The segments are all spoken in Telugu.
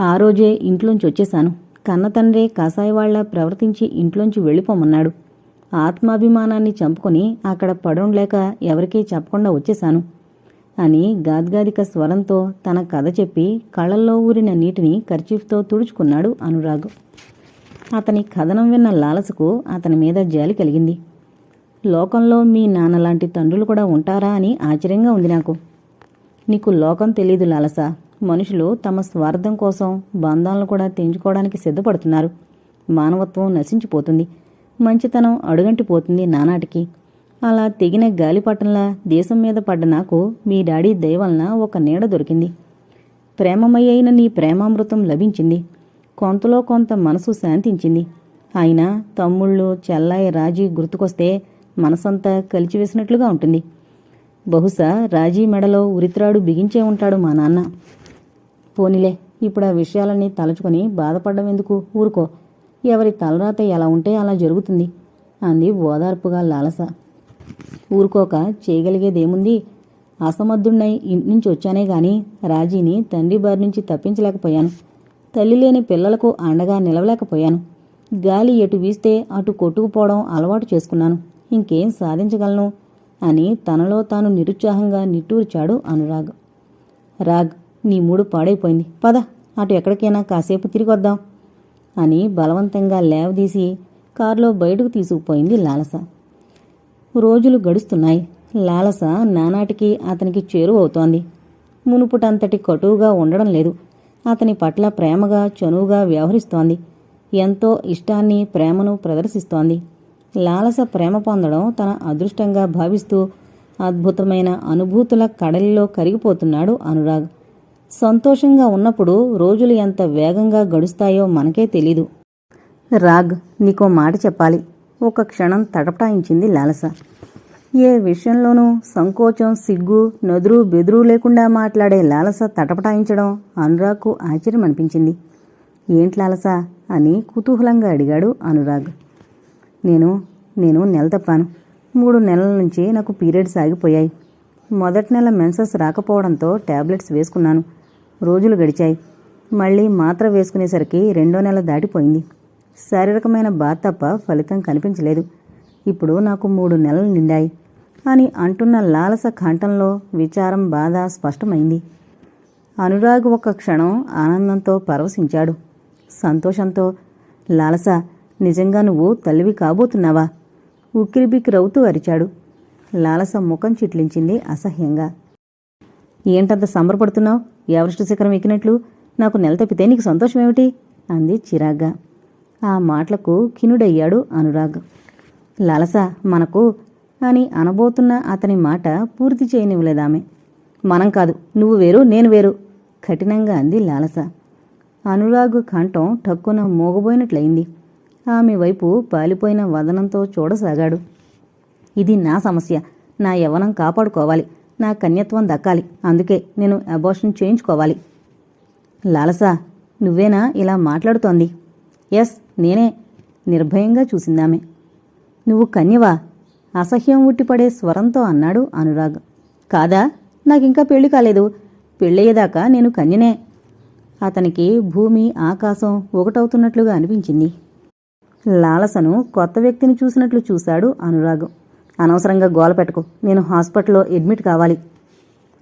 ఆ రోజే ఇంట్లోంచి వచ్చేశాను. కన్న తండ్రే కాసాయవాళ్ళ ప్రవర్తించి ఇంట్లోంచి వెళ్ళిపోమన్నాడు. ఆత్మాభిమానాన్ని చంపుకొని అక్కడ పడుండలేక ఎవరికీ చెప్పకుండా వచ్చేశాను. అని గాద్గాదిక స్వరంతో తన కథ చెప్పి కళ్ళల్లో ఊరిన నీటిని కర్చీఫ్తో తుడుచుకున్నాడు అనురాగ్. అతని కథనం విన్న లాలసకు అతని మీద జాలి కలిగింది. లోకంలో మీ నాన్నలాంటి తండ్రులు కూడా ఉంటారా అని ఆశ్చర్యంగా ఉంది నాకు. నీకు లోకం తెలీదు లాలస? మనుషులు తమ స్వార్థం కోసం బంధాలను కూడా తెంచుకోవడానికి సిద్ధపడుతున్నారు. మానవత్వం నశించిపోతుంది. మంచితనం అడుగంటిపోతుంది నానాటికి. అలా తెగిన గాలిపటంలా దేశం మీద పడ్డ నాకు మీ డాడీ దయవలన ఒక నీడ దొరికింది. ప్రేమమయ్యైన నీ ప్రేమామృతం లభించింది. కొంతలో కొంత మనసు శాంతించింది. అయినా తమ్ముళ్ళు చెల్లాయి రాజీ గుర్తుకొస్తే మనసంతా కలిచివేసినట్లుగా ఉంటుంది. బహుశా రాజీ మెడలో ఉరిత్రాడు బిగించే ఉంటాడు మా నాన్న. పోనిలే ఇప్పుడు ఆ విషయాలన్నీ తలుచుకొని బాధపడడం ఎందుకు? ఊరుకో. ఎవరి తలరాత ఎలా ఉంటే అలా జరుగుతుంది అంది ఓదార్పుగా లాలస. ఊరుకోక చేయగలిగేదేముంది? అసమర్థుణ్ణై ఇంటి నుంచి వచ్చానే గాని రాజీని తండ్రి బారి నుంచి తప్పించలేకపోయాను. తల్లి లేని పిల్లలకు అండగా నిలవలేకపోయాను. గాలి ఎటు వీస్తే అటు కొట్టుకుపోవడం అలవాటు చేసుకున్నాను. ఇంకేం సాధించగలను? అని తనలో తాను నిరుత్సాహంగా నిట్టూర్చాడు అనురాగ్. రాగ్ నీ మూడు పాడైపోయింది. పద అటు ఎక్కడికైనా కాసేపు తిరిగి వద్దాం అని బలవంతంగా లేవదీసి కారులో బయటకు తీసుకుపోయింది లాలస. రోజులు గడుస్తున్నాయి. లాలస నానాటికి అతనికి చేరువవుతోంది మునుపుటంతటి కటువుగా ఉండడం లేదు. అతని పట్ల ప్రేమగా చనువుగా వ్యవహరిస్తోంది. ఎంతో ఇష్టాన్ని ప్రేమను ప్రదర్శిస్తోంది. లాలస ప్రేమ పొందడం తన అదృష్టంగా భావిస్తూ అద్భుతమైన అనుభూతుల కడలిలో కరిగిపోతున్నాడు అనురాగ్. సంతోషంగా ఉన్నప్పుడు రోజులు ఎంత వేగంగా గడుస్తాయో మనకే తెలీదు. రాగ్ నీకో మాట చెప్పాలి. ఒక క్షణం తటపటాయించింది లాలస. ఏ విషయంలోనూ సంకోచం సిగ్గు నదురు బెదురు లేకుండా మాట్లాడే లాలస తటపటాయించడం అనురాగ్కు ఆశ్చర్యం అనిపించింది. ఏంటి లాలస అని కుతూహలంగా అడిగాడు అనురాగ్. నేను నేను నెల తప్పాను. మూడు నెలల నుంచి నాకు పీరియడ్స్ ఆగిపోయాయి. మొదటి నెల మెన్సెస్ రాకపోవడంతో టాబ్లెట్స్ వేసుకున్నాను. రోజులు గడిచాయి. మళ్ళీ మాత్ర వేసుకునేసరికి రెండో నెల దాటిపోయింది. శారీరకమైన బాధ తప్ప ఫలితం కనిపించలేదు. ఇప్పుడు నాకు మూడు నెలలు నిండాయి అని అంటున్న లాలస కంఠంలో విచారం బాధ స్పష్టమైంది. అనురాగ్ ఒక క్షణం ఆనందంతో పరవశించాడు. సంతోషంతో లాలస నిజంగా నువ్వు తల్లివి కాబోతున్నావా? ఉక్కిరిబిక్కిరవుతూ అరిచాడు. లాలస ముఖం చిట్లించింది అసహ్యంగా. ఏంటంత సంబరపడుతున్నావు? ఎవరెస్ట్ శిఖరం ఎక్కినట్లు? నాకు నెల తప్పితే నీకు సంతోషమేమిటి? అంది చిరాగ్గా. ఆ మాటలకు కినుడయ్యాడు అనురాగ్. లాలస మనకు అని అనబోతున్న అతని మాట పూర్తి చేయనివ్వలేదామె. మనం కాదు నువ్వు వేరు నేను వేరు కఠినంగా అంది లాలస. అనురాగ్ కంఠం టక్కున మోగబోయినట్లయింది. ఆమె వైపు పాలిపోయిన వదనంతో చూడసాగాడు. ఇది నా సమస్య నా యవ్వనం కాపాడుకోవాలి. నా కన్యత్వం దక్కాలి. అందుకే నేను అబార్షన్ చేయించుకోవాలి. లాలసా నువ్వేనా ఇలా మాట్లాడుతోంది? ఎస్ నేనే నిర్భయంగా చూసిందామె. నువ్వు కన్యవా? అసహ్యం ఉట్టిపడే స్వరంతో అన్నాడు అనురాగ్. కాదా? నాకింకా పెళ్ళి కాలేదు. పెళ్ళయ్యేదాకా నేను కన్యనే. అతనికి భూమి ఆకాశం ఒకటవుతున్నట్లుగా అనిపించింది. లాలసను కొత్త వ్యక్తిని చూసినట్లు చూశాడు అనురాగ్. అనవసరంగా గోల పెట్టకు. నేను హాస్పిటల్లో అడ్మిట్ కావాలి.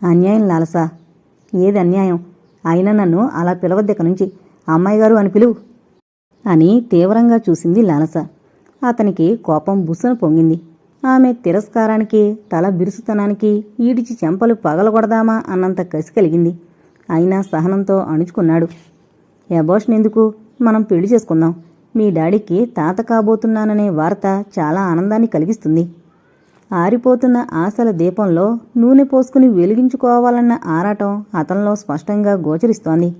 అన్యాయం లాలసా. ఏది అన్యాయం? అయినా నన్ను అలా పిలవద్దక నుంచి. అమ్మాయి గారు అని పిలువు. అని తీవ్రంగా చూసింది లాలస. అతనికి కోపం బుసను పొంగింది. ఆమె తిరస్కారానికి తల బిరుసుతనానికి ఈడిచి చెంపలు పగలగొడదామా అన్నంత కసి కలిగింది. అయినా సహనంతో అణుచుకున్నాడు. ఎబోషన్ ఎందుకు? మనం పెళ్ళి చేసుకుందాం. మీ డాడీకి తాత కాబోతున్నాననే వార్త చాలా ఆనందాన్ని కలిగిస్తుంది. ఆరిపోతున్న ఆశల దీపంలో నూనె పోసుకుని వెలిగించుకోవాలన్న ఆరాటం అతనిలో స్పష్టంగా గోచరిస్తోంది.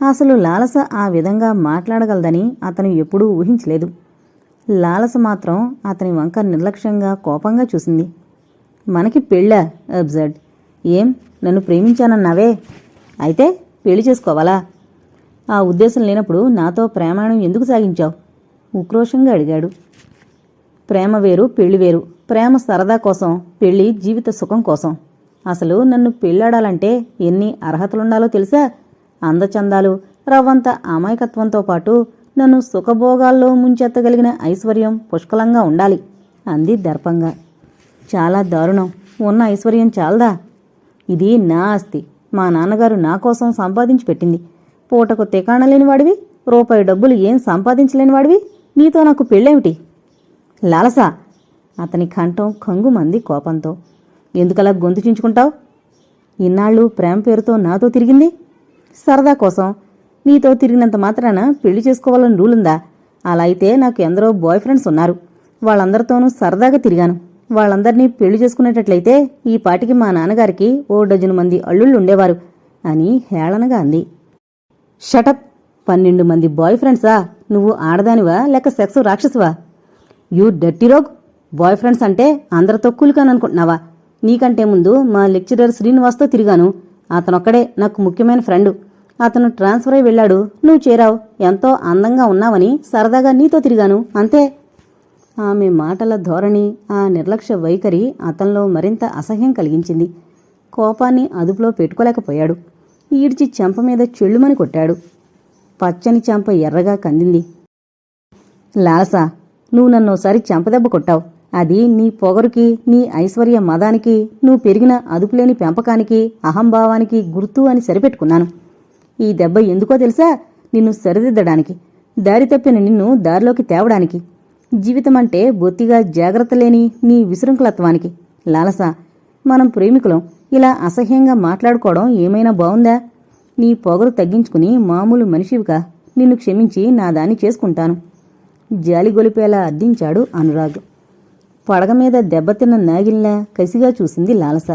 అసలు లాలస ఆ విధంగా మాట్లాడగలదని అతను ఎప్పుడూ ఊహించలేదు. లాలస మాత్రం అతని వంక నిర్లక్ష్యంగా కోపంగా చూసింది. మనకి పెళ్ళా అబ్జర్డ్. ఏం? నన్ను ప్రేమించానన్నావే? అయితే పెళ్ళి చేసుకోవాలా? ఆ ఉద్దేశం లేనప్పుడు నాతో ప్రేమాణం ఎందుకు సాగించావు? ఉక్రోషంగా అడిగాడు. ప్రేమ వేరు పెళ్ళి వేరు. ప్రేమ సరదా కోసం పెళ్ళి జీవిత సుఖం కోసం. అసలు నన్ను పెళ్ళాడాలంటే ఎన్ని అర్హతలుండాలో తెలుసా? అందచందాలు రవ్వంత అమాయకత్వంతో పాటు నన్ను సుఖభోగాల్లో ముంచెత్తగలిగిన ఐశ్వర్యం పుష్కలంగా ఉండాలి అంది దర్పంగా. చాలా దారుణం. ఉన్న ఐశ్వర్యం చాలదా? ఇది నా ఆస్తి. మా నాన్నగారు నా కోసం సంపాదించి పెట్టింది. పూటకు తికాణలేని వాడివి రూపాయి డబ్బులు ఏం సంపాదించలేని వాడివి? నీతో నాకు పెళ్ళేమిటి? లాలసా అతని కంఠం కంగుమంది కోపంతో. ఎందుకలా గొంతు చించుకుంటావు? ఇన్నాళ్ళు ప్రేమ పేరుతో నాతో తిరిగింది? సరదా కోసం నీతో తిరిగినంత మాత్రాన పెళ్ళి చేసుకోవాలని రూలుందా? అలా అయితే నాకు ఎందరో బాయ్ ఫ్రెండ్స్ ఉన్నారు. వాళ్ళందరితోనూ సరదాగా తిరిగాను. వాళ్ళందరినీ పెళ్ళి చేసుకునేటట్లయితే ఈ పాటికి మా నాన్నగారికి ఓ డజను మంది అల్లుళ్ళు ఉండేవారు అని హేళనగా అంది. షటప్ పన్నెండు మంది బాయ్ ఫ్రెండ్సా? నువ్వు ఆడదానివా లేక sex రాక్షసువా? You dirty rogue! Bye friends అంటే అందరితో కూలికాననుకుంటున్నావా నీకంటే ముందు మా లెక్చరర్ శ్రీనివాస్తో తిరిగాను. అతనొక్కడే నాకు ముఖ్యమైన ఫ్రెండ్. అతను ట్రాన్స్ఫర్ అయి వెళ్ళాడు. నువ్వు చేరావు. ఎంతో అందంగా ఉన్నావని సరదాగా నీతో తిరిగాను. అంతే. ఆమె మాటల ధోరణి ఆ నిర్లక్ష్య వైఖరి అతనిలో మరింత అసహ్యం కలిగించింది. కోపాన్ని అదుపులో పెట్టుకోలేకపోయాడు. ఈడ్చి చెంప మీద చెళ్ళుమని కొట్టాడు. పచ్చని చెంప ఎర్రగా కందింది. లాలసా నువ్వు నన్నోసారి చెంపదెబ్బ కొట్టావు. అది నీ పొగరుకి నీ ఐశ్వర్య మదానికి నువ్వు పెరిగిన అదుపులేని పెంపకానికి అహంభావానికి గుర్తు అని సరిపెట్టుకున్నాను. ఈ దెబ్బ ఎందుకో తెలుసా? నిన్ను సరిదిద్దడానికి దారి తప్పిన నిన్ను దారిలోకి తేవడానికి. జీవితం అంటే బొత్తిగా జాగ్రత్త లేని నీ విశృంఖలత్వానికి. లాలసా మనం ప్రేమికులం. ఇలా అసహ్యంగా మాట్లాడుకోవడం ఏమైనా బావుందా నీ పొగరు తగ్గించుకుని మామూలు మనిషివిగా నిన్ను క్షమించి నా దాన్ని చేసుకుంటాను. జాలిగొలిపేలా అద్దించాడు అనురాగ్. పడగ మీద దెబ్బతిన్న నాగిల్లా కసిగా చూసింది లాలస.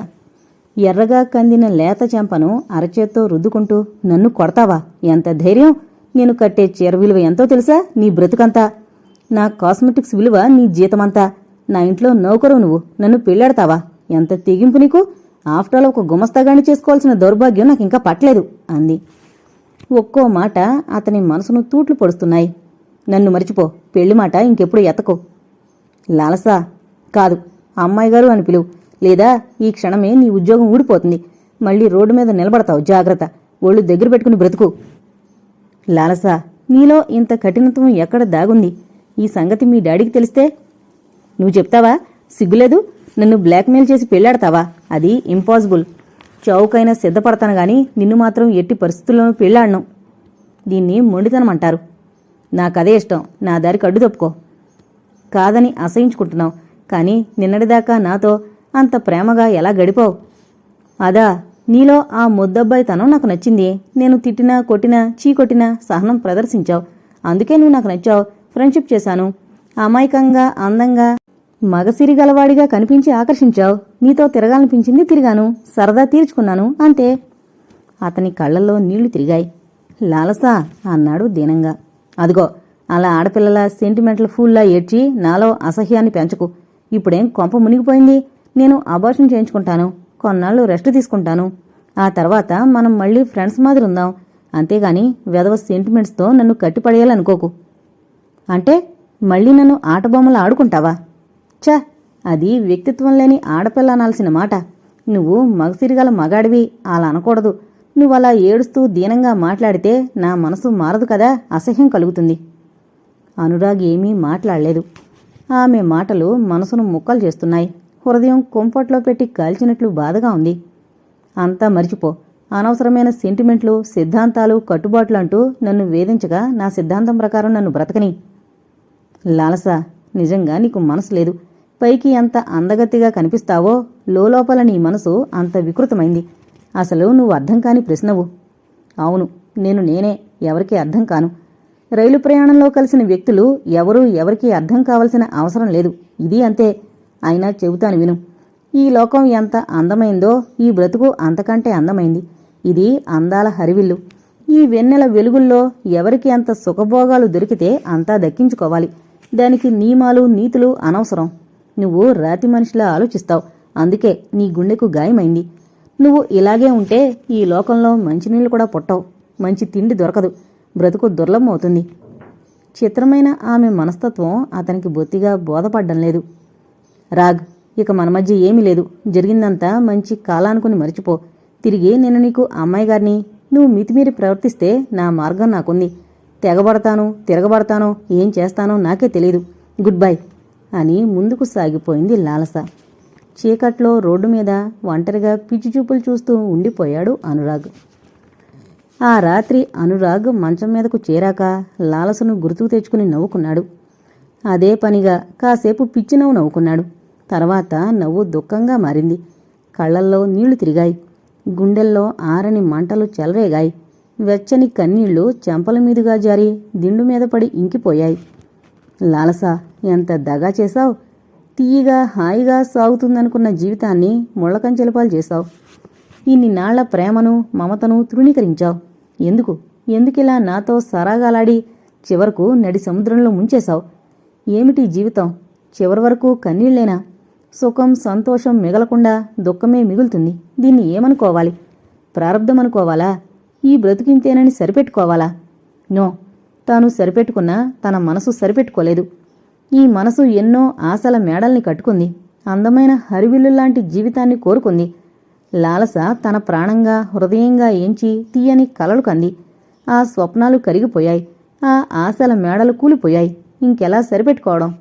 ఎర్రగా కందిన లేత చెంపను అరచేత్తో రుద్దుకుంటూ నన్ను కొడతావా? ఎంత ధైర్యం? నేను కట్టే చీర విలువ ఎంతో తెలుసా? నీ బ్రతుకంతా. నా కాస్మెటిక్స్ విలువ నీ జీతమంతా. నా ఇంట్లో నౌకరు నువ్వు. నన్ను పెళ్ళాడతావా? ఎంత తెగింపు నీకు? ఆఫ్టర్ ఆల్ ఒక గుమస్తాగాని చేసుకోవాల్సిన దౌర్భాగ్యం నాకు ఇంకా పట్టలేదు అంది. ఒక్కో మాట అతని మనసును తూట్లు పొడుస్తున్నాయి. నన్ను మర్చిపో. పెళ్ళి మాట ఇంకెప్పుడు ఎతకు లాలసా కాదు అమ్మాయి గారు అని పిలువు. లేదా ఈ క్షణమే నీ ఉద్యోగం ఊడిపోతుంది. మళ్ళీ రోడ్డు మీద నిలబడతావు. జాగ్రత్త. ఒళ్ళు దగ్గర పెట్టుకుని బ్రతుకు. లాలస నీలో ఇంత కఠినత్వం ఎక్కడ దాగుంది? ఈ సంగతి మీ డాడీకి తెలిస్తే? నువ్వు చెప్తావా? సిగ్గులేదు? నన్ను బ్లాక్మెయిల్ చేసి పెళ్ళాడతావా అది ఇంపాసిబుల్. చౌకైనా సిద్ధపడతాను గాని నిన్ను మాత్రం ఎట్టి పరిస్థితుల్లోనూ పెళ్ళాడను దీన్ని మొండితనం అంటారు. నాకదే ఇష్టం. నా దారికి అడ్డు తప్పుకో. కాదని అసహించుకుంటున్నావు. కానీ నిన్నటిదాకా నాతో అంత ప్రేమగా ఎలా గడిపావు? అదా నీలో ఆ ముద్దబ్బాయితనం నాకు నచ్చింది. నేను తిట్టినా కొట్టినా చీకొట్టినా సహనం ప్రదర్శించావు. అందుకే నువ్వు నాకు నచ్చావు. ఫ్రెండ్షిప్ చేశాను. అమాయకంగా అందంగా మగసిరి గలవాడిగా కనిపించి ఆకర్షించావు. నీతో తిరగాలనిపించింది తిరిగాను. సరదా తీర్చుకున్నాను. అంతే. అతని కళ్ళల్లో నీళ్ళు తిరిగాయి. లాలసా అన్నాడు దీనంగా. అదిగో అలా ఆడపిల్లల సెంటిమెంటల్ ఫూల్లా ఏడ్చి నాలో అసహ్యాన్ని పెంచకు. ఇప్పుడేం కొంప మునిగిపోయింది. నేను అబార్షన్ చేయించుకుంటాను. కొన్నాళ్ళు రెస్ట్ తీసుకుంటాను. ఆ తర్వాత మనం మళ్ళీ ఫ్రెండ్స్ మాదిరి ఉందాం అంతేగాని వెధవ సెంటిమెంట్స్తో నన్ను కట్టిపడేయాలనుకోకు. అంటే మళ్ళీ నన్ను ఆటబొమ్మలు ఆడుకుంటావా? చ అది వ్యక్తిత్వం లేని ఆడపిల్ల అనాల్సిన మాట. నువ్వు మగసిరిగల మగాడివి. అలా అనకూడదు. నువ్వు అలా ఏడుస్తూ దీనంగా మాట్లాడితే నా మనసు మారదు కదా? అసహ్యం కలుగుతుంది. అనురాగ్ ఏమీ మాట్లాడలేదు. ఆమె మాటలు మనసును ముక్కలు చేస్తున్నాయి. హృదయం కుంపట్లో పెట్టి కాల్చినట్లు బాధగా ఉంది. అంతా మర్చిపో. అనవసరమైన సెంటిమెంట్లు సిద్ధాంతాలు కట్టుబాట్లు అంటూ నన్ను వేధించగా నా సిద్ధాంతం ప్రకారం నన్ను బ్రతకని. లాలస నిజంగా నీకు మనసు లేదు. పైకి ఎంత అందగత్తిగా కనిపిస్తావో లోపల నీ మనసు అంత వికృతమైంది. అసలు నువ్వు అర్థం కాని ప్రశ్నవు. అవును నేను నేనే ఎవరికీ అర్థం కాను. రైలు ప్రయాణంలో కలిసిన వ్యక్తులు ఎవరూ ఎవరికీ అర్థం కావలసిన అవసరం లేదు. ఇది అంతే. అయినా చెబుతాను విను. ఈ లోకం ఎంత అందమైందో ఈ బ్రతుకు అంతకంటే అందమైంది. ఇది అందాల హరివిల్లు. ఈ వెన్నెల వెలుగుల్లో ఎవరికి అంత సుఖభోగాలు దొరికితే అంతా దక్కించుకోవాలి. దానికి నియమాలు నీతులు అనవసరం. నువ్వు రాతి మనిషిలా ఆలోచిస్తావు. అందుకే నీ గుండెకు గాయమైంది. నువ్వు ఇలాగే ఉంటే ఈ లోకంలో మంచినీళ్ళు కూడా పుట్టవు. మంచి తిండి దొరకదు. బ్రతుకు దుర్లభం అవుతుంది చిత్రమైన ఆమె మనస్తత్వం అతనికి బొత్తిగా బోధపడ్డం లేదు. రాగ్ ఇక మన మధ్య ఏమీ లేదు. జరిగిందంతా మంచి కాలానుకుని మర్చిపో. తిరిగి నేను నీకు అమ్మాయి గారిని నువ్వు మితిమీరి ప్రవర్తిస్తే నా మార్గం నాకుంది. తెగబడతాను తిరగబడతానో ఏం చేస్తానో నాకే తెలియదు గుడ్ బై అని ముందుకు సాగిపోయింది లాలస. చీకట్లో రోడ్డు మీద ఒంటరిగా పిచ్చిచూపులు చూస్తూ ఉండిపోయాడు అనురాగ్. ఆ రాత్రి అనురాగ్ మంచం మీదకు చేరాక లాలసను గుర్తుకు తెచ్చుకుని నవ్వుకున్నాడు. అదే పనిగా కాసేపు పిచ్చి నవ్వు నవ్వుకున్నాడు. తర్వాత నవ్వు దుఃఖంగా మారింది. కళ్ళల్లో నీళ్ళు తిరిగాయి. గుండెల్లో ఆరని మంటలు చెలరేగాయి. వెచ్చని కన్నీళ్ళు చెంపల మీదుగా జారి దిండు మీద పడి ఇంకిపోయాయి. లాలస ఎంత దగా చేశావు? తీయగా హాయిగా సాగుతుందనుకున్న జీవితాన్ని ముళ్ళకంచెలపాలు చేశావు. ఇన్నినాళ్ళ ప్రేమను మమతను తృణీకరించావు. ఎందుకు? ఎందుకిలా నాతో సరాగాలాడి చివరకు నడి సముద్రంలో ముంచేశావు? ఏమిటి జీవితం? చివరి వరకు కన్నీళ్ళేనా? సుఖం సంతోషం మిగలకుండా దుఃఖమే మిగులుతుంది. దీన్ని ఏమనుకోవాలి? ప్రారంధం అనుకోవాలా ఈ బ్రతికింతేనని సరిపెట్టుకోవాలా? నో. తాను సరిపెట్టుకున్నా తన మనసు సరిపెట్టుకోలేదు. ఈ మనసు ఎన్నో ఆశల మేడల్ని కట్టుకుంది. అందమైన హరివిల్లులాంటి జీవితాన్ని కోరుకుంది. లాలస తన ప్రాణంగా హృదయంగా ఏంచి తీయని కలలు కంది. ఆ స్వప్నాలు కరిగిపోయాయి. ఆ ఆశల మేడలు కూలిపోయాయి. ఇంకెలా సరిపెట్టుకోవడం?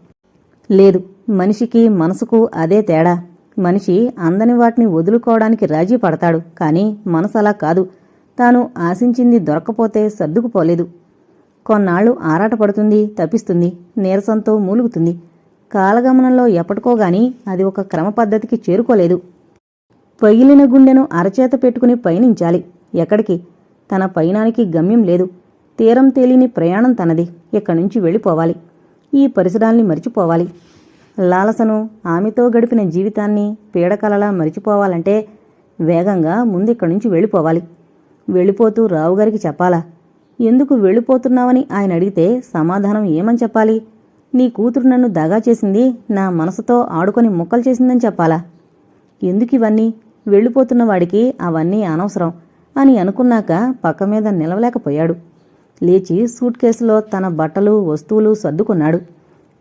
లేదు మనిషికి మనసుకు అదే తేడా. మనిషి అందని వాటిని వదులుకోవడానికి రాజీ పడతాడు కానీ మనసు అలా కాదు. తాను ఆశించింది దొరకపోతే సర్దుకుపోలేదు. కొన్నాళ్ళు ఆరాటపడుతుంది తప్పిస్తుంది నీరసంతో మూలుగుతుంది. కాలగమనంలో ఎప్పటికోగాని అది ఒక క్రమ పద్ధతికి చేరుకోలేదు. పగిలిన గుండెను అరచేత పెట్టుకుని పయనించాలి. ఎక్కడికి? తన పయనానికి గమ్యం లేదు. తీరం తేలిని ప్రయాణం తనది. ఇక్కడి నుంచి వెళ్ళిపోవాలి? ఈ పరిసరాల్ని మరిచిపోవాలి. లాలసను ఆమెతో గడిపిన జీవితాన్ని పీడకలలా మరిచిపోవాలంటే వేగంగా ముందు ఇక్కడి నుంచి వెళ్ళిపోవాలి. వెళ్ళిపోతూ రావుగారికి చెప్పాలా? ఎందుకు వెళ్ళిపోతున్నావని ఆయన అడిగితే సమాధానం ఏమని చెప్పాలి? నీ కూతురు నన్ను దగా చేసింది నా మనసుతో ఆడుకొని ముక్కలు చేసిందని చెప్పాలా? ఎందుకు ఇవన్నీ వెళ్ళిపోతున్న వాడికి అవన్నీ అనవసరం అని అనుకున్నాక పక్క మీద నిలవలేకపోయాడు. లేచి సూట్ కేసులో తన బట్టలు వస్తువులు సర్దుకున్నాడు.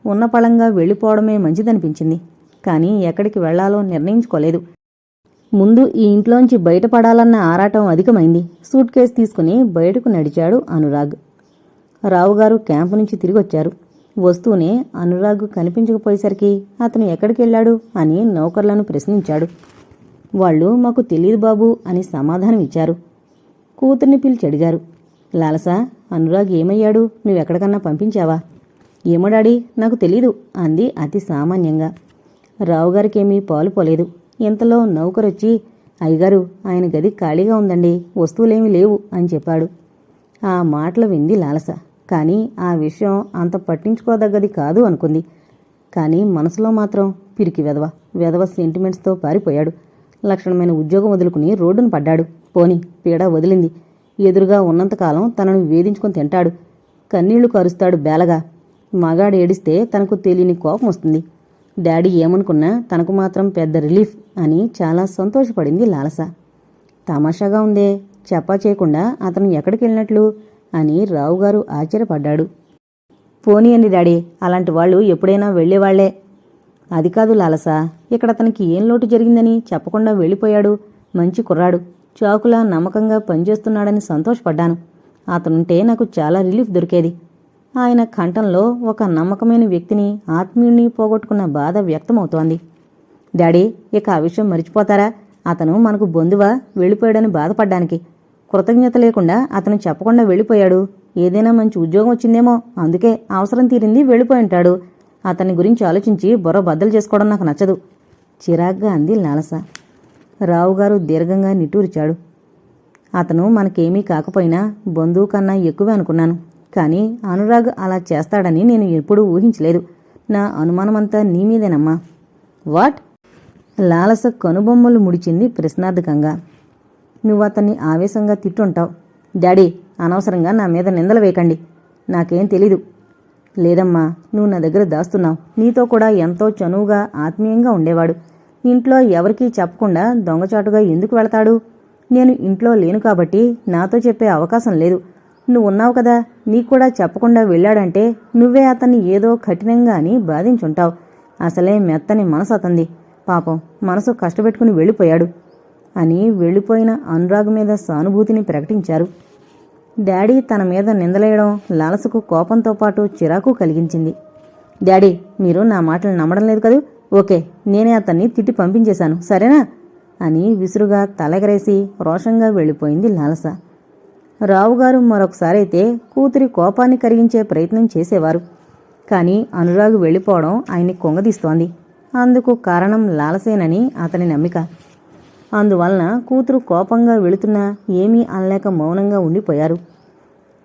ఉన్నపళంగా వెళ్ళిపోవడమే మంచిదనిపించింది కానీ ఎక్కడికి వెళ్ళాలో నిర్ణయించుకోలేదు. ముందు ఈ ఇంట్లోంచి బయటపడాలన్న ఆరాటం అధికమైంది. సూట్ కేసు తీసుకుని బయటకు నడిచాడు అనురాగ్. రావుగారు క్యాంపు నుంచి తిరిగొచ్చారు. వస్తూనే అనురాగ్ కనిపించకపోయేసరికి అతను ఎక్కడికి వెళ్ళాడు అని నౌకర్లను ప్రశ్నించాడు. వాళ్ళు మాకు తెలియదు బాబు అని సమాధానం ఇచ్చారు. కూతుర్ని పిలిచి అడిగారు లాలసా అనురాగ్ ఏమయ్యాడు? నువ్వెక్కడికన్నా పంపించావా? ఏమో డాడీ నాకు తెలీదు అంది అతి సామాన్యంగా. రావుగారికేమీ పాలు పోలేదు. ఇంతలో నౌకరొచ్చి అయ్యగారు ఆయన గది ఖాళీగా ఉందండి వస్తువులేమీ లేవు అని చెప్పాడు. ఆ మాటలు వింది లాలస. కానీ ఆ విషయం అంత పట్టించుకోదగ్గది కాదు అనుకుంది. కానీ మనసులో మాత్రం పిరికి వెధవ వెధవ సెంటిమెంట్స్తో పారిపోయాడు. లక్షణమైన ఉద్యోగం వదులుకుని రోడ్డును పడ్డాడు. పోని పీడ వదిలింది. ఎదురుగా ఉన్నంతకాలం తనను వేధించుకొని తింటాడు. కన్నీళ్ళు కరుస్తాడు బేలగా. మగాడు ఏడిస్తే తనకు తెలియని కోపం వస్తుంది. డాడీ ఏమనుకున్నా తనకు మాత్రం పెద్ద రిలీఫ్ అని చాలా సంతోషపడింది లాలస. తమాషాగా ఉందే చెప్పా చేయకుండా అతను ఎక్కడికి వెళ్ళినట్లు అని రావుగారు ఆశ్చర్యపడ్డాడు. పోనీ అండి డాడీ అలాంటి వాళ్ళు ఎప్పుడైనా వెళ్ళేవాళ్ళే. అది కాదు లాలస ఇక్కడ అతనికి ఏం లోటు జరిగిందని చెప్పకుండా వెళ్ళిపోయాడు. మంచి కుర్రాడు. చాకులా నమ్మకంగా పనిచేస్తున్నాడని సంతోషపడ్డాను. అతనుంటే నాకు చాలా రిలీఫ్ దొరికేది. ఆయన కంఠంలో ఒక నమ్మకమైన వ్యక్తిని ఆత్మీయుణ్ణి పోగొట్టుకున్న బాధ వ్యక్తమవుతోంది. డాడీ ఇక ఆ విషయం మర్చిపోతారా? అతను మనకు బొందువా వెళ్ళిపోయాడని బాధపడ్డానికి. కృతజ్ఞత లేకుండా అతను చెప్పకుండా వెళ్ళిపోయాడు. ఏదైనా మంచి ఉద్యోగం వచ్చిందేమో అందుకే అవసరం తీరింది వెళ్ళిపోయి ఉంటాడు. అతని గురించి ఆలోచించి బుర్ర బద్దలు చేసుకోవడం నాకు నచ్చదు. చిరాగ్గా అంది లాలస. రావుగారు దీర్ఘంగా నిట్టూరిచాడు. అతను మనకేమీ కాకపోయినా బంధువు కన్నా ఎక్కువే అనుకున్నాను. కానీ అనురాగ్ అలా చేస్తాడని నేను ఎప్పుడూ ఊహించలేదు. నా అనుమానమంతా నీ మీదేనమ్మా. వాట్? లాలస కనుబొమ్మలు ముడిచింది ప్రశ్నార్థకంగా. నువ్వు అతన్ని ఆవేశంగా తిట్టుంటావు. డాడీ అనవసరంగా నా మీద నిందలు వేయకండి. నాకేం తెలీదు. లేదమ్మా నువ్వు నా దగ్గర దాస్తున్నావు. నీతో కూడా ఎంతో చనువుగా ఆత్మీయంగా ఉండేవాడు. ఇంట్లో ఎవరికీ చెప్పకుండా దొంగచాటుగా ఎందుకు వెళతాడు? నేను ఇంట్లో లేను కాబట్టి నాతో చెప్పే అవకాశం లేదు. నువ్వు ఉన్నావు కదా నీకు కూడా చెప్పకుండా వెళ్ళాడంటే నువ్వే అతన్ని ఏదో కఠినంగా అని బాధించుంటావు. అసలే మెత్తని మనసు అతంది. పాపం మనసు కష్టపెట్టుకుని వెళ్ళిపోయాడు అని వెళ్ళిపోయిన అనురాగ్ మీద సానుభూతిని ప్రకటించారు. డాడీ తన మీద నిందలేయడం లాలసకు కోపంతో పాటు చిరాకు కలిగించింది. డాడీ మీరు నా మాటలు నమ్మడం లేదు కదూ? ఓకే నేనే అతన్ని తిట్టి పంపించేశాను సరేనా? అని విసురుగా తలగరేసి రోషంగా వెళ్ళిపోయింది లాలస. రావుగారు మరొకసారైతే కూతురి కోపాన్ని కరిగించే ప్రయత్నం చేసేవారు. కానీ అనురాగ్ వెళ్ళిపోవడం ఆయన్ని కొంగదీస్తోంది. అందుకు కారణం లాలసేనని అతని నమ్మిక. అందువలన కూతురు కోపంగా వెళుతున్నా ఏమీ అనలేక మౌనంగా ఉండిపోయారు.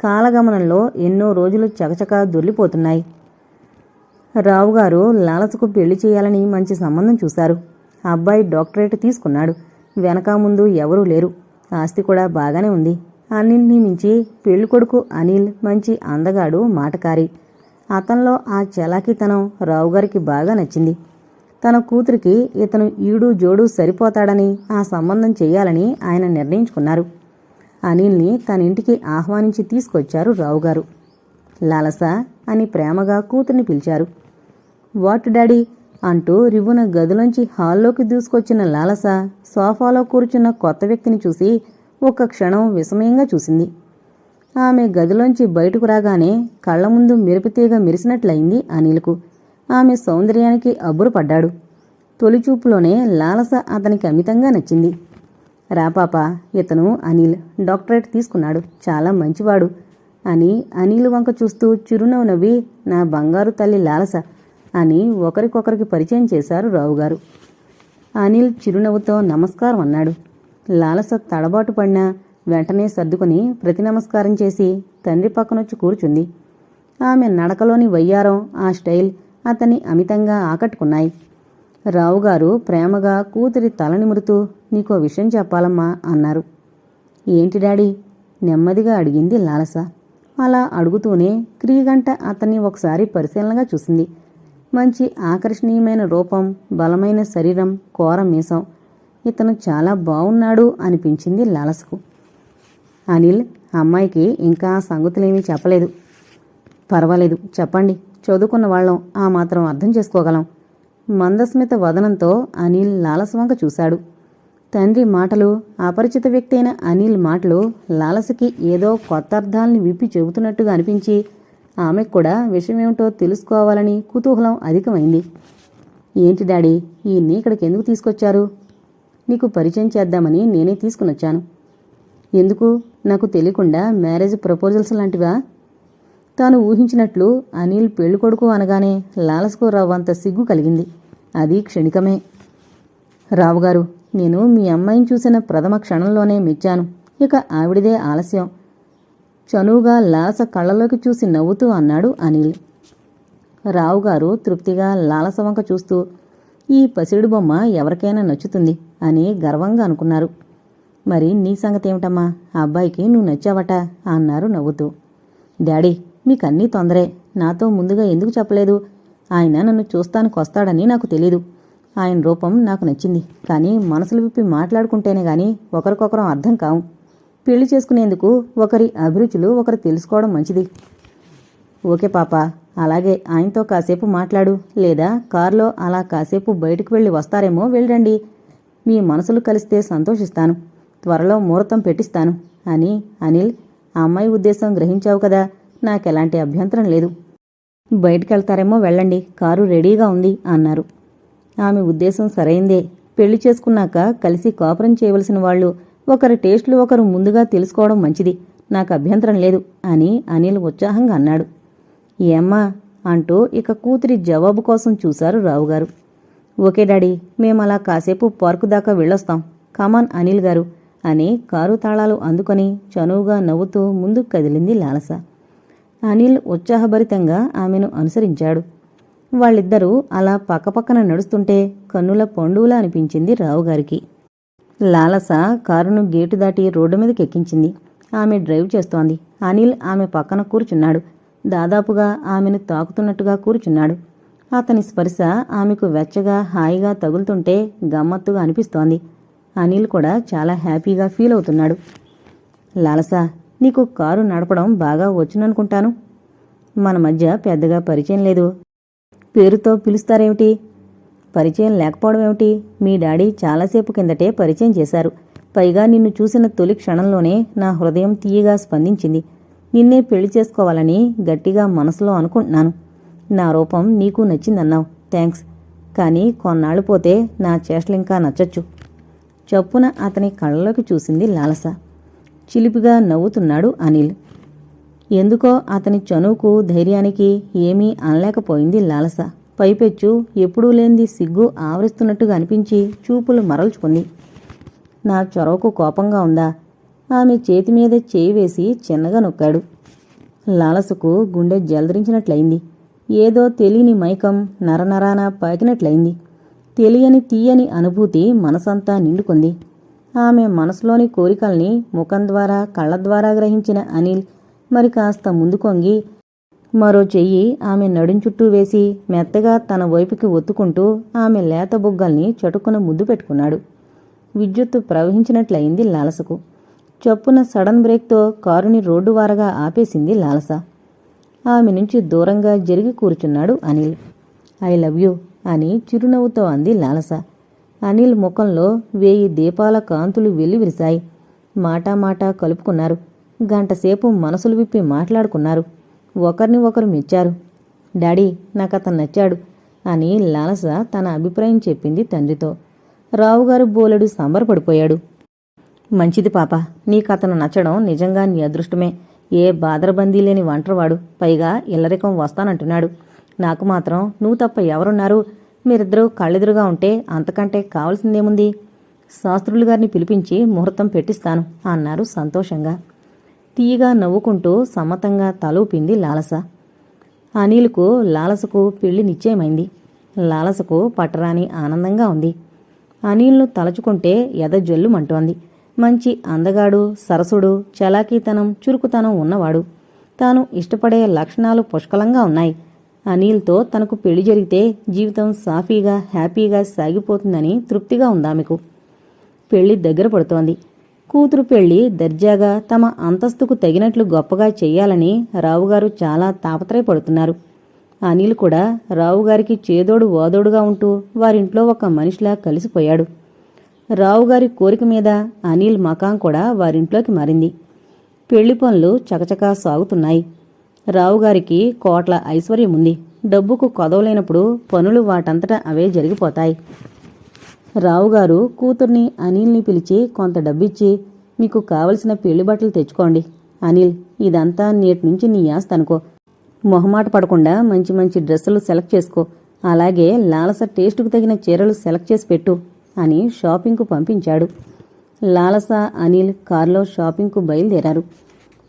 కాలగమనంలో ఎన్నో రోజులు చకచకా దొర్లిపోతున్నాయి రావుగారు లాలసకు పెళ్ళి చేయాలని మంచి సంబంధం చూశారు. అబ్బాయి డాక్టరేట్ తీసుకున్నాడు. వెనక ముందు ఎవరూ లేరు. ఆస్తి కూడా బాగానే ఉంది. అనిల్ని మించి పెళ్ళి కొడుకు అనిల్ మంచి అందగాడు మాటకారి. అతనిలో ఆ చలాకీతనం రావుగారికి బాగా నచ్చింది. తన కూతురికి ఇతను ఈడు జోడు సరిపోతాడని ఆ సంబంధం చేయాలని ఆయన నిర్ణయించుకున్నారు. అనిల్ని తన ఇంటికి ఆహ్వానించి తీసుకొచ్చారు రావుగారు. లాలస అని ప్రేమగా కూతుర్ని పిలిచారు. వాట్ డాడీ అంటూ రివ్వున గదిలోంచి హాల్లోకి దూసుకొచ్చిన లాలస సోఫాలో కూర్చున్న కొత్త వ్యక్తిని చూసి ఒక్క క్షణం విస్మయంగా చూసింది. ఆమె గదిలోంచి బయటకు రాగానే కళ్ళ ముందు మెరుపుతీగ మెరిసినట్లయింది అనిల్కు. ఆమె సౌందర్యానికి అబ్బురపడ్డాడు. తొలిచూపులోనే లాలస అతనికి అమితంగా నచ్చింది. రాపాప ఇతను అనిల్ డాక్టరేట్ తీసుకున్నాడు. చాలా మంచివాడు. అని అనిల్ వంక చూస్తూ చిరునవ్వు నవ్వి నా బంగారు తల్లి లాలస అని ఒకరికొకరికి పరిచయం చేశారు రావుగారు. అనిల్ చిరునవ్వుతో నమస్కారం అన్నాడు. లాలస తడబాటు పడినా వెంటనే సర్దుకుని ప్రతి నమస్కారం చేసి తండ్రి పక్కనొచ్చి కూర్చుంది. ఆమె నడకలోని వయ్యారం ఆ స్టైల్ అతన్ని అమితంగా ఆకట్టుకున్నాయి. రావుగారు ప్రేమగా కూతురి తల నిమురుతూ నీకో విషయం చెప్పాలమ్మా అన్నారు. ఏంటి డాడీ? నెమ్మదిగా అడిగింది లాలస. అలా అడుగుతూనే క్రీగంట అతన్ని ఒకసారి పరిశీలనగా చూసింది. మంచి ఆకర్షణీయమైన రూపం బలమైన శరీరం కోర మీసం. ఇతను చాలా బాగున్నాడు అనిపించింది లాలసకు. అనిల్ అమ్మాయికి ఇంకా సంగతులేమీ చెప్పలేదు. పర్వాలేదు చెప్పండి. చదువుకున్న వాళ్ళం. ఆ మాత్రం అర్థం చేసుకోగలం. మందస్మిత వదనంతో అనిల్ లాలసవంక చూశాడు. తండ్రి మాటలు అపరిచిత వ్యక్తి అయిన అనిల్ మాటలు లాలసకి ఏదో కొత్త అర్థాల్ని విప్పి చెబుతున్నట్టుగా అనిపించి ఆమెకు కూడా విషయమేమిటో తెలుసుకోవాలని కుతూహలం అధికమైంది. ఏంటి డాడీ ఈయన్ని ఇక్కడికి ఎందుకు తీసుకొచ్చారు? నీకు పరిచయం చేద్దామని నేనే తీసుకునొచ్చాను. ఎందుకు? నాకు తెలియకుండా మ్యారేజ్ ప్రపోజల్స్ లాంటివా? తాను ఊహించినట్లు అనిల్ పెళ్ళికొడుకు అనగానే లాలస్కు అంత సిగ్గు కలిగింది. అది క్షణికమే. రావుగారు నేను మీ అమ్మాయిని చూసిన ప్రథమ క్షణంలోనే మెచ్చాను. ఇక ఆవిడిదే ఆలస్యం. చనువుగా లాలస కళ్ళలోకి చూసి నవ్వుతూ అన్నాడు అనిల్. రావుగారు తృప్తిగా లాలస వంక చూస్తూ ఈ పసిడు బొమ్మ ఎవరికైనా నచ్చుతుంది అని గర్వంగా అనుకున్నారు. మరి నీ సంగతేమిటమ్మా? ఆ అబ్బాయికి నువ్వు నచ్చావట అన్నారు నవ్వుతూ. డాడీ మీకన్నీ తొందరే. నాతో ముందుగా ఎందుకు చెప్పలేదు? ఆయన నన్ను చూస్తానికి వస్తాడని నాకు తెలీదు. ఆయన రూపం నాకు నచ్చింది. కానీ మనసులు విప్పి మాట్లాడుకుంటేనే గాని ఒకరికొకరం అర్థం కావు. పెళ్ళి చేసుకునేందుకు ఒకరి అభిరుచులు ఒకరు తెలుసుకోవడం మంచిది. ఓకే పాప. అలాగే ఆయనతో కాసేపు మాట్లాడు. లేదా కారులో అలా కాసేపు బయటకు వెళ్ళి వస్తారేమో వెళ్ళండి. మీ మనసులు కలిస్తే సంతోషిస్తాను. త్వరలో ముహూర్తం పెట్టిస్తాను అని అనిల్ ఆ అమ్మాయి ఉద్దేశం గ్రహించావు కదా? నాకెలాంటి అభ్యంతరం లేదు. బయటికెళ్తారేమో వెళ్ళండి కారు రెడీగా ఉంది అన్నారు. ఆమె ఉద్దేశం సరైందే. పెళ్ళి చేసుకున్నాక కలిసి కాపురం చేయవలసిన వాళ్ళు ఒకరి టేస్టులు ఒకరు ముందుగా తెలుసుకోవడం మంచిది. నాకు అభ్యంతరం లేదు అని అనిల్ ఉత్సాహంగా అన్నాడు. ఏమ్మా అంటూ ఇక కూతురి జవాబు కోసం చూశారు రావుగారు. ఓకే డాడీ మేము అలా కాసేపు పార్కు దాకా వెళ్ళొస్తాం. కమాన్ అనిల్ గారు అని కారు తాళాలు అందుకొని చనువుగా నవ్వుతూ ముందుకు కదిలింది లాలస. అనిల్ ఉత్సాహభరితంగా ఆమెను అనుసరించాడు. వాళ్ళిద్దరూ అలా పక్కపక్కన నడుస్తుంటే కన్నుల పండువులా అనిపించింది రావుగారికి లాలస కారును గేటు దాటి రోడ్డు మీదకి ఎక్కించింది. ఆమె డ్రైవ్ చేస్తోంది. అనిల్ ఆమె పక్కన కూర్చున్నాడు. దాదాపుగా ఆమెను తాకుతున్నట్టుగా కూర్చున్నాడు. అతని స్పర్శ ఆమెకు వెచ్చగా హాయిగా తగులుతుంటే గమ్మత్తుగా అనిపిస్తోంది. అనిల్ కూడా చాలా హ్యాపీగా ఫీల్ అవుతున్నాడు. లాలస నీకు కారు నడపడం బాగా వచ్చుననుకుంటాను. మన మధ్య పెద్దగా పరిచయం లేదు. పేరుతో పిలుస్తారేమిటి? పరిచయం లేకపోవడం ఏమిటి? మీ డాడీ చాలాసేపు కిందటే పరిచయం చేశారు. పైగా నిన్ను చూసిన తొలి క్షణంలోనే నా హృదయం తీయగా స్పందించింది. నిన్నే పెళ్ళి చేసుకోవాలని గట్టిగా మనసులో అనుకుంటున్నాను. నా రూపం నీకు నచ్చిందన్నావు. థ్యాంక్స్ కానీ కొన్నాళ్ళు పోతే నా చేష్టలింకా నచ్చచ్చు. చప్పున అతని కళ్ళలోకి చూసింది లాలస. చిలిపిగా నవ్వుతున్నాడు అనిల్. ఎందుకో అతని చనువుకు ధైర్యానికి ఏమీ అనలేకపోయింది లాలస. పైపెచ్చు ఎప్పుడూ లేనిది సిగ్గు ఆవరిస్తున్నట్టుగా అనిపించి చూపులు మరల్చుకుంది. నా చొరవకు కోపంగా ఉందా? ఆమె చేతి మీద చేయి వేసి చిన్నగా నొక్కాడు. లాలసకు గుండె జలదరించినట్లయింది. ఏదో తెలియని మైకం నరనరాన పాకినట్లయింది. తెలియని తీయని అనుభూతి మనసంతా నిండుకుంది. ఆమె మనసులోని కోరికల్ని ముఖం ద్వారా కళ్ళ ద్వారా గ్రహించిన అనిల్ మరి కాస్త ముందు కొంగి మరో చెయ్యి ఆమె నడుం చుట్టూ వేసి మెత్తగా తన వైపుకి ఒత్తుకుంటూ ఆమె లేత బుగ్గల్ని చటుకున ముద్దు పెట్టుకున్నాడు. విద్యుత్తు ప్రవహించినట్లయింది లాలసకు. చొప్పున సడన్ బ్రేక్తో కారుని రోడ్డు వారగా ఆపేసింది లాలస. ఆమె నుంచి దూరంగా జరిగి కూర్చున్నాడు అనిల్. ఐ లవ్ యూ అని చిరునవ్వుతో అంది లాలస. అనిల్ ముఖంలో వేయి దీపాల కాంతులు వెల్లివిరిశాయి. మాటా మాటా కలుపుకున్నారు. గంటసేపు మనసులు విప్పి మాట్లాడుకున్నారు. ఒకరిని ఒకరు మెచ్చారు. డాడీ నాకతను నచ్చాడు అని లాలస తన అభిప్రాయం చెప్పింది తండ్రితో. రావుగారు బోలెడు సంబరపడిపోయాడు. మంచిది పాప నీకతను నచ్చడం నిజంగా నీ అదృష్టమే. ఏ బాదరబందీ లేని వంటరవాడు. పైగా ఇల్లరికం వస్తానంటున్నాడు. నాకు మాత్రం నువ్వు తప్ప ఎవరున్నారు? మీరిద్దరూ కళ్ళెదురుగా ఉంటే అంతకంటే కావాల్సిందేముంది? శాస్త్రులు గారిని పిలిపించి ముహూర్తం పెట్టిస్తాను అన్నారు సంతోషంగా. తీయగా నవ్వుకుంటూ సమ్మతంగా తలూపింది లాలస. అనిల్కు లాలసకు పెళ్ళి నిశ్చయమైంది. లాలసకు పట్టరాని ఆనందంగా ఉంది. అనిల్ను తలచుకుంటే ఎదజల్లుమంటోంది. మంచి అందగాడు సరసుడు చలాకీతనం చురుకుతనం ఉన్నవాడు. తాను ఇష్టపడే లక్షణాలు పుష్కలంగా ఉన్నాయి. అనిల్తో తనకు పెళ్ళి జరిగితే జీవితం సాఫీగా హ్యాపీగా సాగిపోతుందని తృప్తిగా ఉందామెకు పెళ్ళి దగ్గర పడుతోంది. కూతురు పెళ్ళి దర్జాగా తమ అంతస్తుకు తగినట్లు గొప్పగా చేయాలని రావుగారు చాలా తాపత్రయపడుతున్నారు. అనిల్ కూడా రావుగారికి చేదోడు ఓదోడుగా ఉంటూ వారింట్లో ఒక మనిషిలా కలిసిపోయాడు. రావుగారి కోరిక మీద అనిల్ మకాం కూడా వారింట్లోకి మారింది. పెళ్ళి పనులు చకచకా సాగుతున్నాయి. రావుగారికి కోట్ల ఐశ్వర్యం ఉంది. డబ్బుకు కొదవలేనప్పుడు పనులు వాటంతటా అవే జరిగిపోతాయి. రావుగారు కూతుర్ని అనిల్ని పిలిచి కొంత డబ్బిచ్చి మీకు కావలసిన పెళ్ళి బట్టలు తెచ్చుకోండి. అనిల్ ఇదంతా నేటి నుంచి నీ ఆస్తి అనుకో. మొహమాట పడకుండా మంచి మంచి డ్రెస్సులు సెలెక్ట్ చేసుకో. అలాగే లాలస టేస్టుకు తగిన చీరలు సెలెక్ట్ చేసి పెట్టు అని షాపింగ్కు పంపించాడు. లాలస అనిల్ కారులో షాపింగ్కు బయలుదేరారు.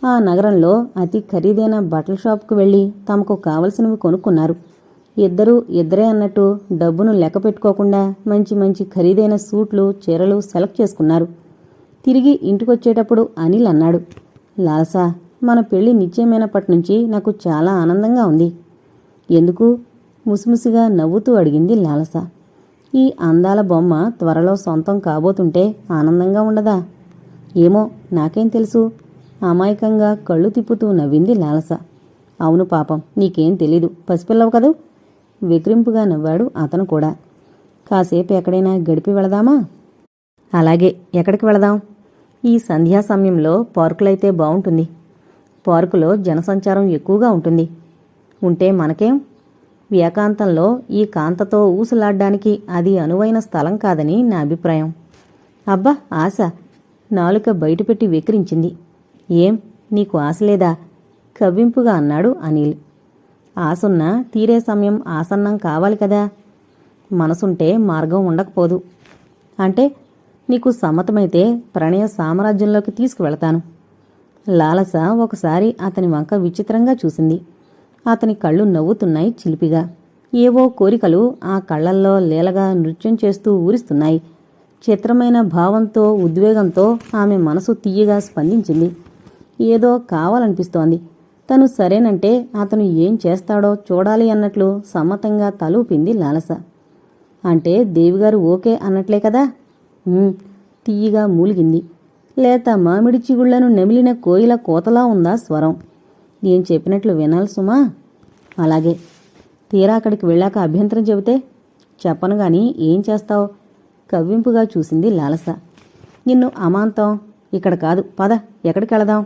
ఆ నగరంలో అతి ఖరీదైన బట్టల షాప్కు వెళ్ళి తమకు కావలసినవి కొనుక్కున్నారు. ఇద్దరూ ఇద్దరే అన్నట్టు డబ్బును లెక్క పెట్టుకోకుండా మంచి మంచి ఖరీదైన సూట్లు చీరలు సెలెక్ట్ చేసుకున్నారు. తిరిగి ఇంటికొచ్చేటప్పుడు అనిల్ అన్నాడు లాలసా మన పెళ్ళి నిశ్చయమైనప్పటి నుంచి నాకు చాలా ఆనందంగా ఉంది. ఎందుకు? ముసిముసిగా నవ్వుతూ అడిగింది లాలస. ఈ అందాల బొమ్మ త్వరలో సొంతం కాబోతుంటే ఆనందంగా ఉండదా? ఏమో నాకేం తెలుసు. అమాయకంగా కళ్ళు తిప్పుతూ నవ్వింది లాలస. అవును పాపం నీకేం తెలీదు. పసిపిల్లవు కదూ? విక్రింపుగా నవ్వాడు అతను కూడా. కాసేపు ఎక్కడైనా గడిపి వెళదామా? అలాగే ఎక్కడికి వెళదాం? ఈ సంధ్యా సమయంలో పార్కులైతే బావుంటుంది. పార్కులో జనసంచారం ఎక్కువగా ఉంటుంది. ఉంటే మనకేం? ఏకాంతంలో ఈ కాంతతో ఊసులాడ్డానికి అది అనువైన స్థలం కాదని నా అభిప్రాయం. అబ్బా ఆశ. నాలుక బయటపెట్టి వెక్రించింది. ఏం? నీకు ఆశ లేదా? కవ్వింపుగా అన్నాడు అనిల్. ఆసున్నా తీరే సమయం ఆసన్నం కావాలి కదా? మనసుంటే మార్గం ఉండకపోదు. అంటే నీకు సమ్మతమైతే ప్రణయ సామ్రాజ్యంలోకి తీసుకువెళతాను. లాలస ఒకసారి అతని వంక విచిత్రంగా చూసింది. అతని కళ్ళు నవ్వుతున్నాయి చిలిపిగా. ఏవో కోరికలు ఆ కళ్ళల్లో లీలగా నృత్యం చేస్తూ ఊరిస్తున్నాయి. చిత్రమైన భావంతో ఉద్వేగంతో ఆమె మనసు తీయగా స్పందించింది. ఏదో కావాలనిపిస్తోంది. తను సరేనంటే అతను ఏం చేస్తాడో చూడాలి అన్నట్లు సమ్మతంగా తలూపింది లాలస. అంటే దేవిగారు ఓకే అన్నట్లే కదా? తీయగా మూలిగింది. లేత మామిడి చిగుళ్ళను నెమిలిన కోయిల కోతలా ఉందా స్వరం. నేను చెప్పినట్లు వినాలి సుమా? అలాగే. తీరా అక్కడికి వెళ్ళాక అభ్యంతరం చెబితే చెప్పను గాని ఏం చేస్తావు? కవ్వింపుగా చూసింది లాలస. నిన్ను అమాంతం. ఇక్కడ కాదు. పద ఎక్కడికి వెళదాం?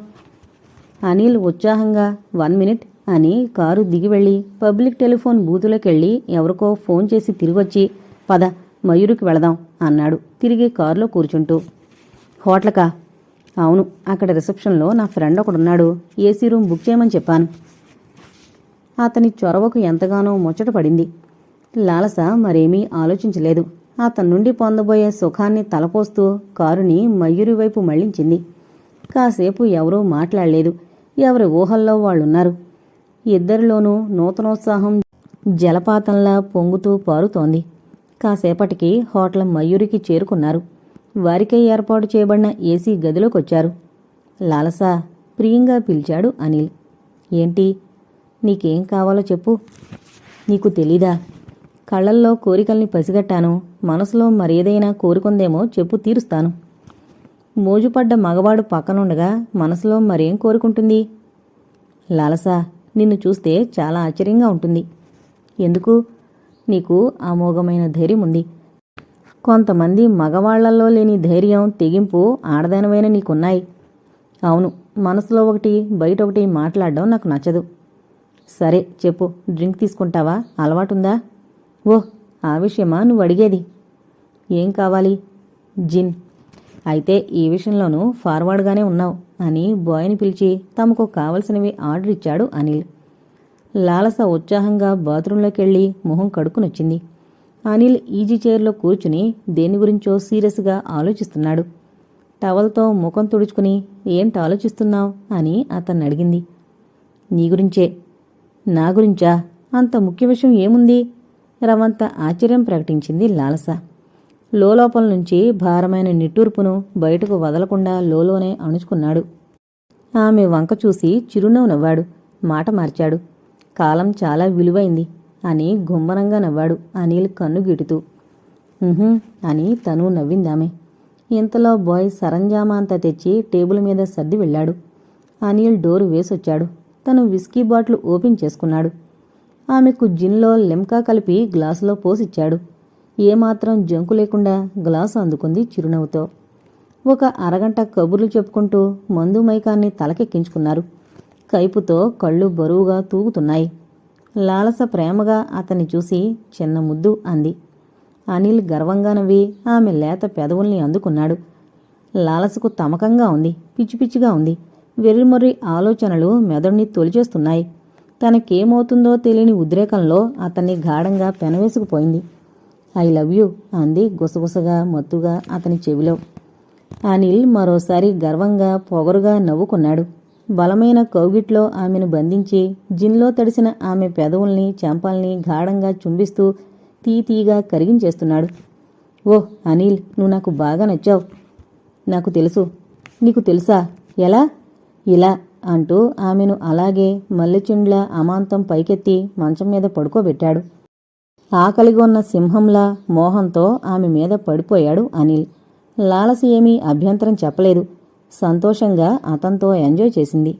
అనిల్ ఉత్సాహంగా వన్ మినిట్ అని కారు దిగి వెళ్ళి పబ్లిక్ టెలిఫోన్ బూతులోకెళ్ళి ఎవరికో ఫోన్ చేసి తిరిగొచ్చి పద మయూరుకి వెళదాం అన్నాడు తిరిగి కారులో కూర్చుంటూ. హోటల్కా? అవును అక్కడ రిసెప్షన్లో నా ఫ్రెండ్ ఒకడున్నాడు ఏసీ రూమ్ బుక్ చేయమని చెప్పాను. అతని చొరవకు ఎంతగానో ముచ్చట పడింది. లాలస మరేమీ ఆలోచించలేదు. అతని నుండి పొందబోయే సుఖాన్ని తలపోస్తూ కారుని మయూరి వైపు మళ్ళించింది కాసేపు ఎవరూ మాట్లాడలేదు. ఎవరి ఊహల్లో వాళ్ళున్నారు. ఇద్దరిలోనూ నూతనోత్సాహం జలపాతంలా పొంగుతూ పారుతోంది. కాసేపటికి హోటల్ మయూరికి చేరుకున్నారు. వారికై ఏర్పాటు చేయబడిన ఏసీ గదిలోకొచ్చారు. లాలసా ప్రియంగా పిలిచాడు అనిల్. ఏంటి? నీకేం కావాలో చెప్పు. నీకు తెలీదా? కళ్ళల్లో కోరికల్ని పసిగట్టాను. మనసులో మరేదైనా కోరుకుందేమో చెప్పు తీరుస్తాను. మోజుపడ్డ మగవాడు పక్కనుండగా మనసులో మరేం కోరుకుంటుంది? లాలస నిన్ను చూస్తే చాలా ఆశ్చర్యంగా ఉంటుంది. ఎందుకు? నీకు అమోఘమైన ధైర్యం ఉంది. కొంతమంది మగవాళ్ళలో లేని ధైర్యం తెగింపు ఆడదానమైన నీకున్నాయి. అవును మనసులో ఒకటి బయట ఒకటి మాట్లాడడం నాకు నచ్చదు. సరే చెప్పు డ్రింక్ తీసుకుంటావా? అలవాటుందా? ఓ ఆ విషయమా నువ్వు అడిగేది? ఏం కావాలి? జిన్. అయితే ఈ విషయంలోనూ ఫార్వర్డ్గానే ఉన్నావు అని బాయ్ని పిలిచి తమకు కావలసినవి ఆర్డర్ ఇచ్చాడు అనిల్. లాలస ఉత్సాహంగా బాత్రూంలోకి వెళ్ళి మొహం కడుక్కునొచ్చింది. అనిల్ ఈజీ చైర్లో కూర్చుని దేని గురించో సీరియస్గా ఆలోచిస్తున్నాడు. టవల్తో ముఖం తుడుచుకుని ఏంటి ఆలోచిస్తున్నావు? అని అతన్ని అడిగింది నీ గురించే. నా గురించా? అంత ముఖ్య విషయం ఏముంది? రవంత ఆశ్చర్యం ప్రకటించింది లాలస. లోలోపల నుంచి భారమైన నిట్టూర్పును బయటకు వదలకుండా లోలోనే అణుచుకున్నాడు. ఆమె వంక చూసి చిరునవ్వు నవ్వాడు మాట మార్చాడు. కాలం చాలా విలువైంది అని గుమ్మనంగా నవ్వాడు అనిల్ కన్ను గిటుతూ. అని తను నవ్విందామె. ఇంతలో బాయ్ సరంజామా అంతా తెచ్చి టేబుల్ మీద సర్ది వెళ్ళాడు. అనిల్ డోరు వేసొచ్చాడు. తను విస్కీ బాటిల్ ఓపెన్ చేసుకున్నాడు. ఆమెకు జిన్లో లెమ్కా కలిపి గ్లాసులో పోసిచ్చాడు. ఏమాత్రం జంకు లేకుండా గ్లాసు అందుకుంది చిరునవ్వుతో. ఒక అరగంట కబుర్లు చెప్పుకుంటూ మందు మైకాన్ని తలకెక్కించుకున్నారు. కైపుతో కళ్ళు బరువుగా తూగుతున్నాయి. లాలస ప్రేమగా అతన్ని చూసి చిన్న ముద్దు అంది. అనిల్ గర్వంగా నవ్వి ఆమె లేత పెదవుల్ని అందుకున్నాడు. లాలసకు తమకంగా ఉంది పిచ్చి పిచ్చిగా ఉంది. వెర్రిమొర్రి ఆలోచనలు మెదడుని తొలిచేస్తున్నాయి. తనకేమవుతుందో తెలియని ఉద్రేకంలో అతన్ని గాఢంగా పెనవేసుకుపోయింది. ఐ లవ్ యూ అంది గుసగుసగా మత్తుగా అతని చెవిలో. అనిల్ మరోసారి గర్వంగా పొగరుగా నవ్వుకున్నాడు. బలమైన కౌగిట్లో ఆమెను బంధించి జిన్లో తడిసిన ఆమె పెదవుల్ని చెంపల్ని గాఢంగా చుంబిస్తూ తీతీగా కరిగించేస్తున్నాడు. ఓ అనిల్ నువ్వు నాకు బాగా నచ్చావు. నాకు తెలుసు. నీకు తెలుసా? ఎలా? ఇలా అంటూ ఆమెను అలాగే మల్లెచుండ్ల అమాంతం పైకెత్తి మంచం మీద పడుకోబెట్టాడు. ఆకలిగొన్న సింహంలా మోహంతో ఆమె మీద పడిపోయాడు అనిల్. లాలసి ఏమీ అభ్యంతరం చెప్పలేదు. సంతోషంగా అతనితో ఎంజాయ్ చేసింది.